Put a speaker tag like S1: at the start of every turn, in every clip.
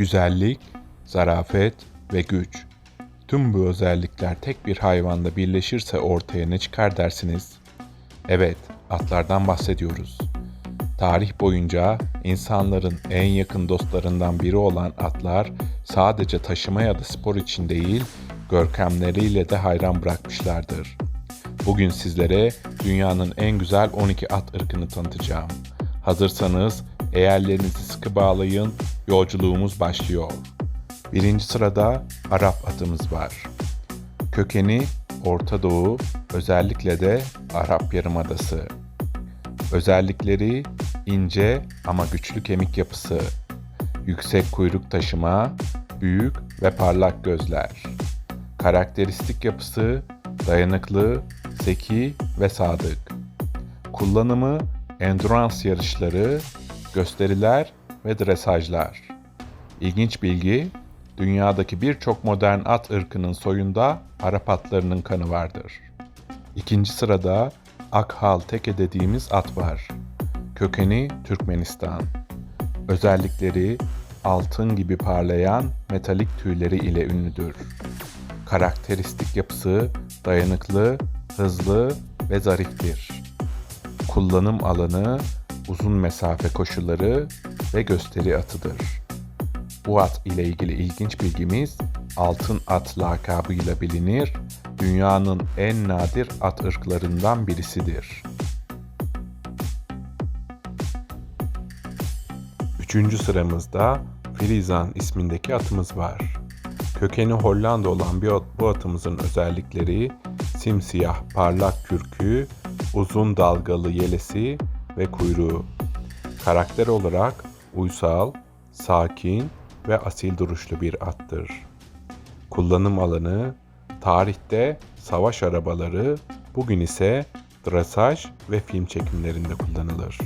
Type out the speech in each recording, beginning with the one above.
S1: Güzellik, zarafet ve güç. Tüm bu özellikler tek bir hayvanda birleşirse ortaya ne çıkar dersiniz? Evet, atlardan bahsediyoruz. Tarih boyunca insanların en yakın dostlarından biri olan atlar sadece taşıma ya da spor için değil, görkemleriyle de hayran bırakmışlardır. Bugün sizlere dünyanın en güzel 12 at ırkını tanıtacağım. Hazırsanız eğerlerinizi sıkı bağlayın, yolculuğumuz başlıyor. Birinci sırada Arap atımız var. Kökeni Orta Doğu, özellikle de Arap Yarımadası. Özellikleri ince ama güçlü kemik yapısı, yüksek kuyruk taşıma, büyük ve parlak gözler. Karakteristik yapısı dayanıklı, zeki ve sadık. Kullanımı endurance yarışları, gösteriler ve dresajlar. İlginç bilgi, dünyadaki birçok modern at ırkının soyunda Arap atlarının kanı vardır. İkinci sırada Akhal Teke dediğimiz at var. Kökeni Türkmenistan. Özellikleri altın gibi parlayan metalik tüyleri ile ünlüdür. Karakteristik yapısı dayanıklı, hızlı ve zariftir. Kullanım alanı uzun mesafe koşuları ve gösteri atıdır. Bu at ile ilgili ilginç bilgimiz altın at lakabıyla bilinir, dünyanın en nadir at ırklarından birisidir. Üçüncü sıramızda Frizan ismindeki atımız var. Kökeni Hollanda olan bir at, bu atımızın özellikleri simsiyah parlak kürkü, uzun dalgalı yelesi ve kuyruğu. Karakter olarak uysal, sakin ve asil duruşlu bir attır. Kullanım alanı tarihte savaş arabaları, bugün ise drasaj ve film çekimlerinde kullanılır.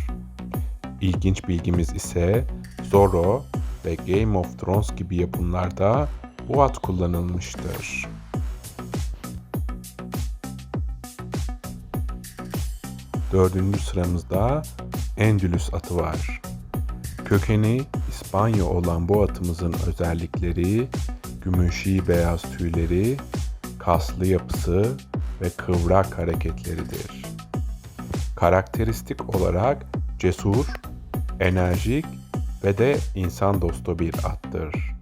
S1: İlginç bilgimiz ise Zorro ve Game of Thrones gibi yapımlarda bu at kullanılmıştır. Dördüncü sıramızda Endülüs atı var. Kökeni İspanya olan bu atımızın özellikleri gümüşi beyaz tüyleri, kaslı yapısı ve kıvrak hareketleridir. Karakteristik olarak cesur, enerjik ve de insan dostu bir attır.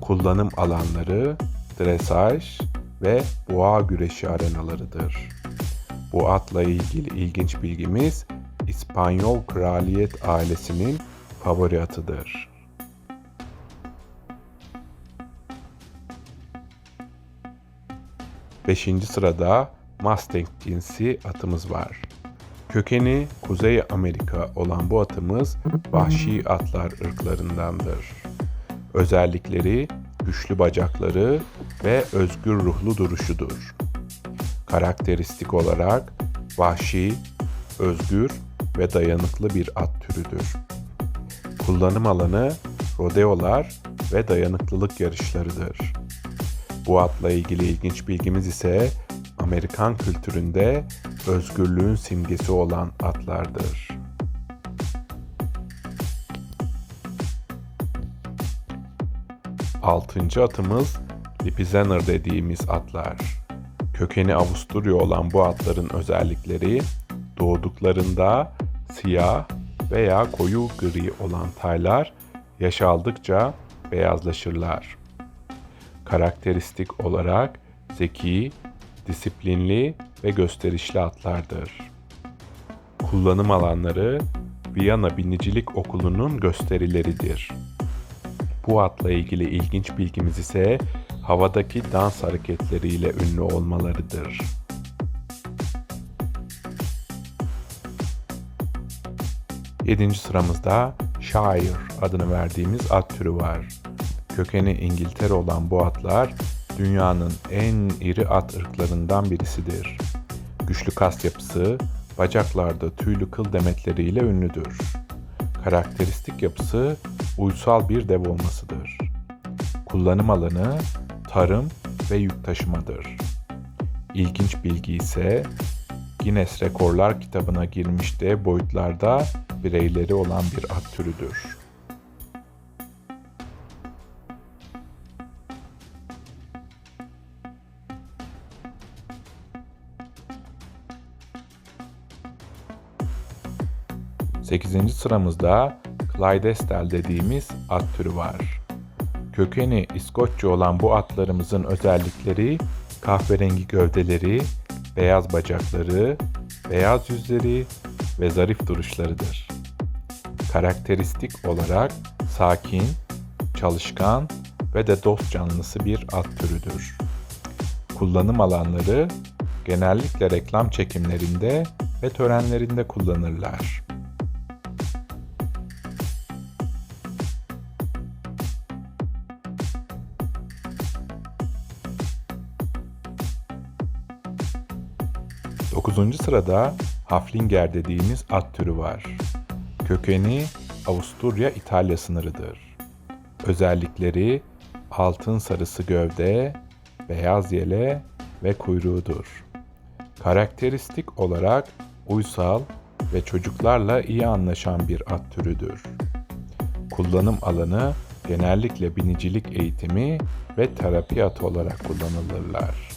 S1: Kullanım alanları dresaj ve boğa güreşi arenalarıdır. Bu atla ilgili ilginç bilgimiz İspanyol kraliyet ailesinin favori atıdır. Beşinci sırada Mustang cinsi atımız var. Kökeni Kuzey Amerika olan bu atımız vahşi atlar ırklarındandır. Özellikleri güçlü bacakları ve özgür ruhlu duruşudur. Karakteristik olarak vahşi, özgür ve dayanıklı bir at türüdür. Kullanım alanı rodeolar ve dayanıklılık yarışlarıdır. Bu atla ilgili ilginç bilgimiz ise Amerikan kültüründe özgürlüğün simgesi olan atlardır. Altıncı atımız Lipizener dediğimiz atlar. Kökeni Avusturya olan bu atların özellikleri doğduklarında siyah veya koyu gri olan taylar yaş aldıkça beyazlaşırlar. Karakteristik olarak zeki, disiplinli ve gösterişli atlardır. Kullanım alanları Viyana Binicilik Okulu'nun gösterileridir. Bu atla ilgili ilginç bilgimiz ise havadaki dans hareketleriyle ünlü olmalarıdır. Yedinci sıramızda Shire adını verdiğimiz at türü var. Kökeni İngiltere olan bu atlar dünyanın en iri at ırklarından birisidir. Güçlü kas yapısı, bacaklarda tüylü kıl demetleriyle ünlüdür. Karakteristik yapısı uysal bir dev olmasıdır. Kullanım alanı tarım ve yük taşımadır. İlginç bilgi ise Guinness Rekorlar kitabına girmiş de boyutlarda bireyleri olan bir at türüdür. Sekizinci sıramızda Clydesdale dediğimiz at türü var. Kökeni İskoçya olan bu atlarımızın özellikleri kahverengi gövdeleri, beyaz bacakları, beyaz yüzleri ve zarif duruşlarıdır. Karakteristik olarak sakin, çalışkan ve de dost canlısı bir at türüdür. Kullanım alanları genellikle reklam çekimlerinde ve törenlerinde kullanırlar. Dokuzuncu sırada Haflinger dediğimiz at türü var. Kökeni Avusturya İtalya sınırıdır. Özellikleri altın sarısı gövde, beyaz yele ve kuyruğudur. Karakteristik olarak uysal ve çocuklarla iyi anlaşan bir at türüdür. Kullanım alanı genellikle binicilik eğitimi ve terapi atı olarak kullanılırlar.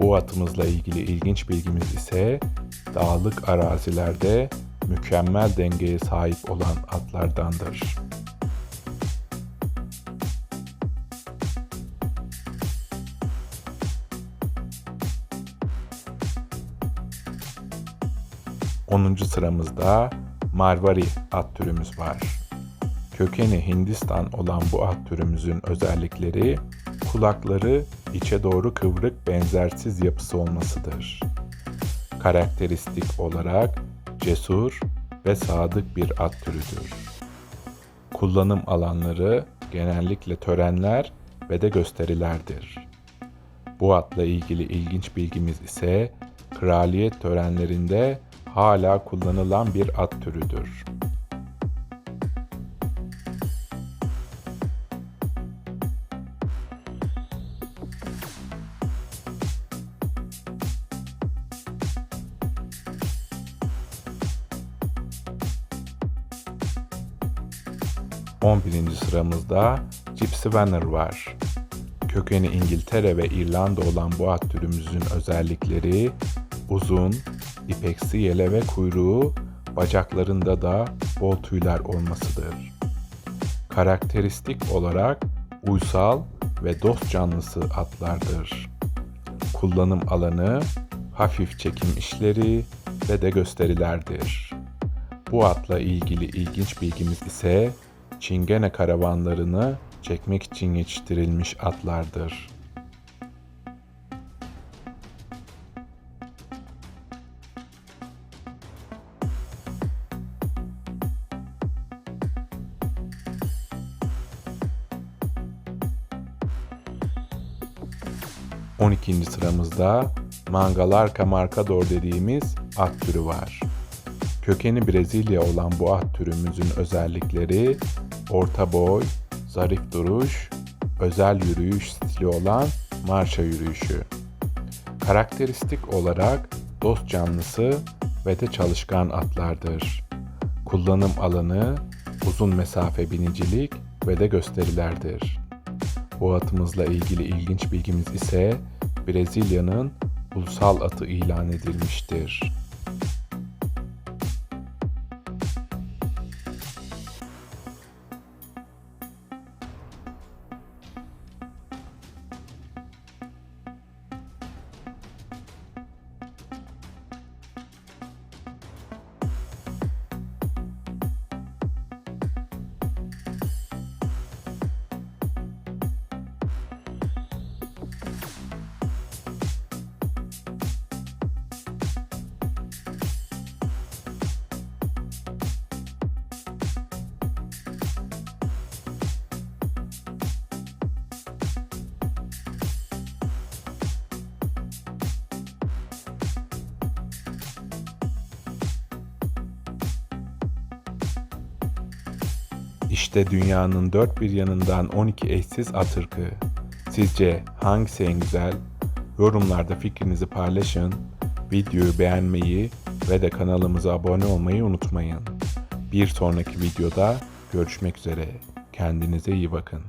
S1: Bu atımızla ilgili ilginç bilgimiz ise dağlık arazilerde mükemmel dengeye sahip olan atlardandır. Onuncu sıramızda Marvari at türümüz var. Kökeni Hindistan olan bu at türümüzün özellikleri kulakları içe doğru kıvrık benzersiz yapısı olmasıdır. Karakteristik olarak cesur ve sadık bir at türüdür. Kullanım alanları genellikle törenler ve de gösterilerdir. Bu atla ilgili ilginç bilgimiz ise kraliyet törenlerinde hala kullanılan bir at türüdür. 11. sıramızda Gypsy Vanner var. Kökeni İngiltere ve İrlanda olan bu at türümüzün özellikleri uzun, ipeksi yele ve kuyruğu, bacaklarında da bol tüyler olmasıdır. Karakteristik olarak uysal ve dost canlısı atlardır. Kullanım alanı hafif çekim işleri ve de gösterilerdir. Bu atla ilgili ilginç bilgimiz ise Çingene karavanlarını çekmek için yetiştirilmiş atlardır. On ikinci sıramızda Mangalarka Marcador dediğimiz at türü var. Kökeni Brezilya olan bu at türümüzün özellikleri orta boy, zarif duruş, özel yürüyüş stili olan marşa yürüyüşü. Karakteristik olarak dost canlısı ve de çalışkan atlardır. Kullanım alanı uzun mesafe binicilik ve de gösterilerdir. Bu atımızla ilgili ilginç bilgimiz ise Brezilya'nın ulusal atı ilan edilmiştir. İşte dünyanın dört bir yanından 12 eşsiz at ırkı. Sizce hangisi en güzel? Yorumlarda fikrinizi paylaşın. Videoyu beğenmeyi ve de kanalımıza abone olmayı unutmayın. Bir sonraki videoda görüşmek üzere. Kendinize iyi bakın.